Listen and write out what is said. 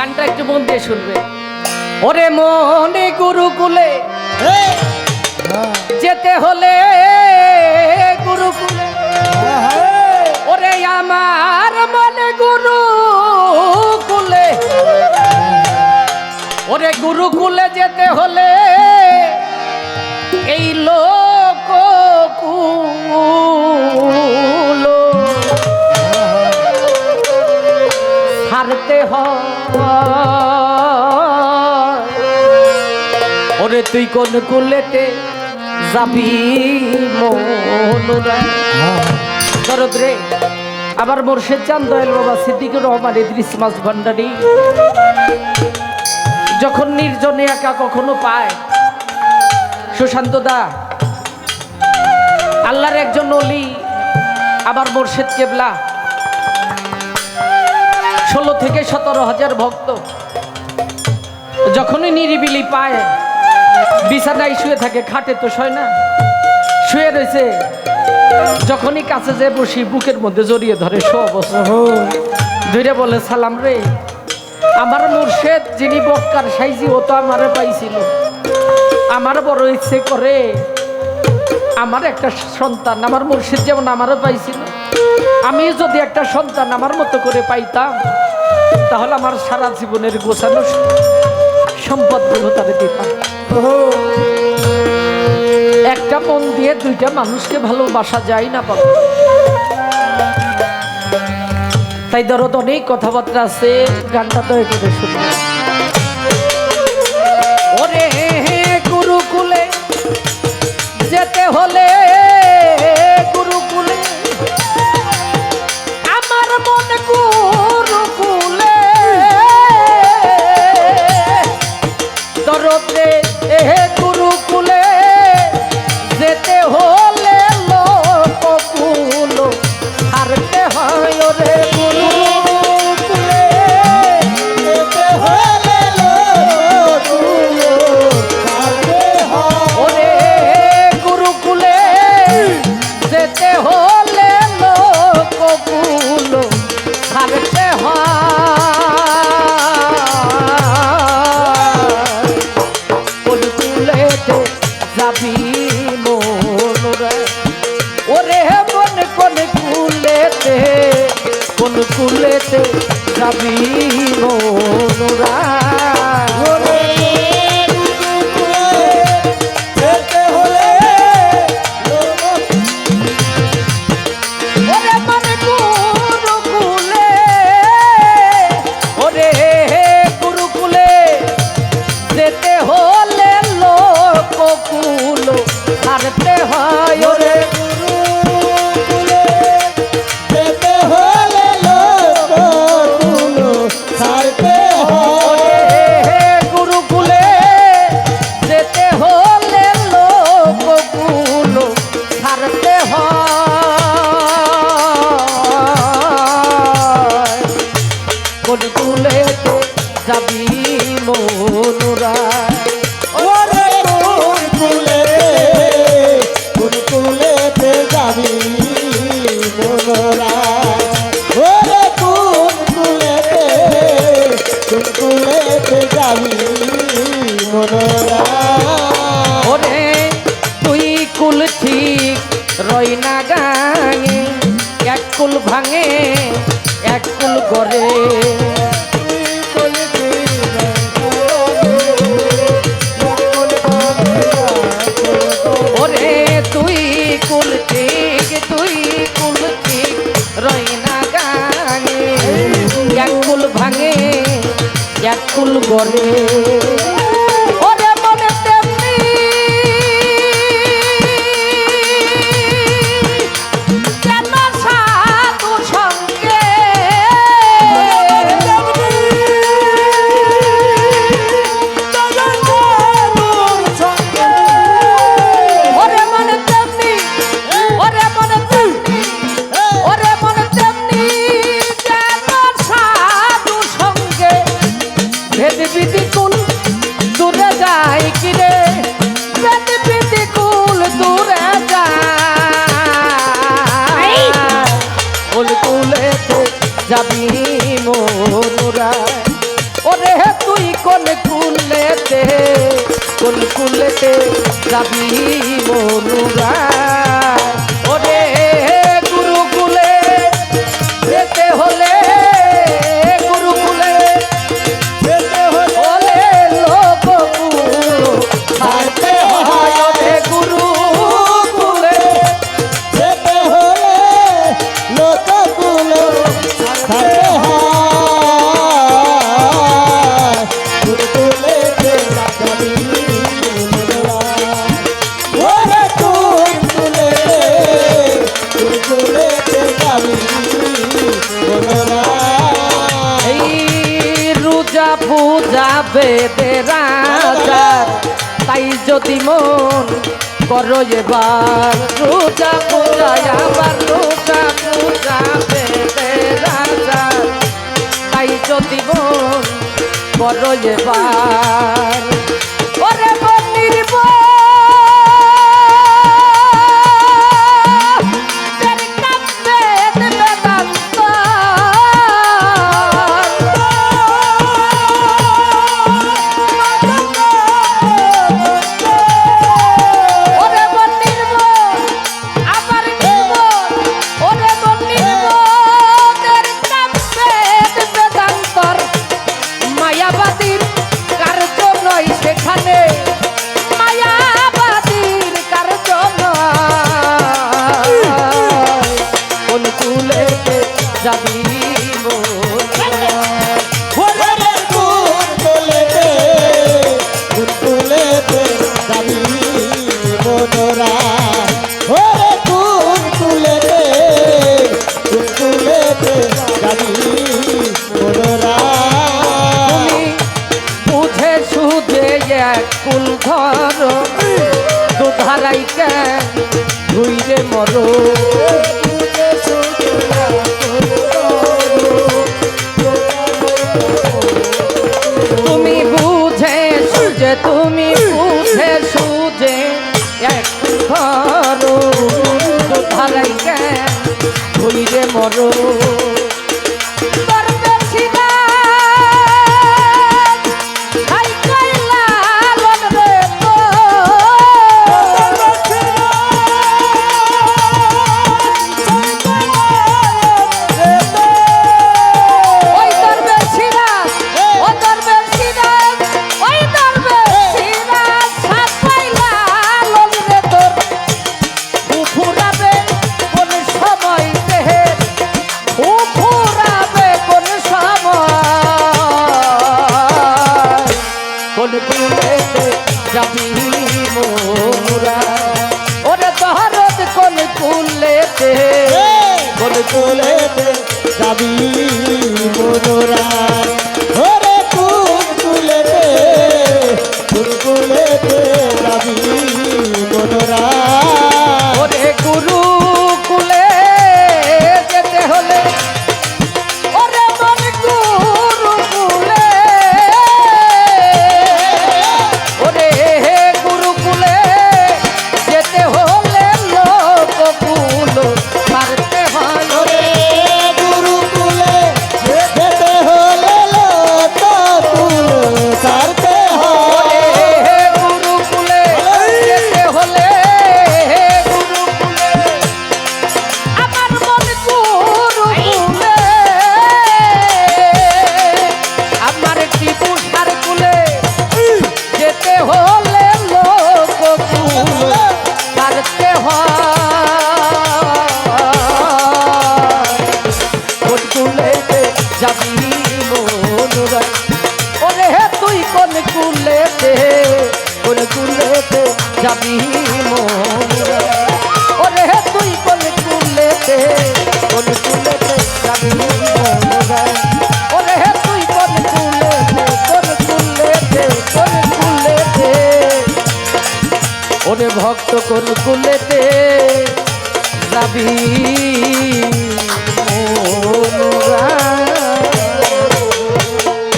গানটা একটু মন দিয়ে শুনবে। ওরে মনে গুরুকুলে, যেতে হলে গুরুকুলে। ওরে আমার মনে গুরুকুলে, ওরে গুরুকুলে যেতে হলে এই লোক হারতে হয় ওরে তুই কোন কুলেতে যাবি? রে, আবার মোর্শেদ চান দয়াল বাবা সিদ্দিকুর রহমান ইদ্রিস মাস ভান্ডারি। যখন নির্জনে একা কখনো পায়, সুশান্ত দা, আল্লাহর একজন অলি আবার মোর্শেদ কেবলা। ষোলো থেকে সতেরো হাজার ভক্ত, যখনই নিরিবিলি পায় বিছানায় শুয়ে থাকে খাটে তো শয় না। শুয়ে রয়েছে। যখনই কাছে যে বসি বুকের মধ্যে জড়িয়ে ধরে শো অবস্থা। ধরে বলে সালাম রে। আমার মুর্শেদ যিনি বক্কার সাইজি ও তো আমারে পাইছিল। আমার বড় ইচ্ছে করে আমার একটা সন্তান আমার মুর্শিদ যেমন আমারও পাইছিল। আমি যদি একটা সন্তান আমার মতো করে পাইতাম তাহলে আমার সারা জীবনের গোছানো সম্পদগুলো তাদের দিতাম। একটা মন দিয়ে দুইটা মানুষকে ভালোবাসা যায় না পাবো তাই তো অনেক কথাবার্তা আছে, গানটা তো একটু শুনে ওরে গুরুকুলে যেতে হলে যাবি মনোরা রই না গাঙে এক কুল ভাঙে এক কুল করে এক কুল দে রাজার, তাই যদি মন করো এবার, রোজা পূজায় আবার, রোজা পূজা দে রাজার, তাই যদি মন করো এবার। মরো। তুমি বুঝে সুজে তুমি বুঝে সুজে ধরো ধরাই কে মরো। ভক্ত কোন কুলেতে যাবি?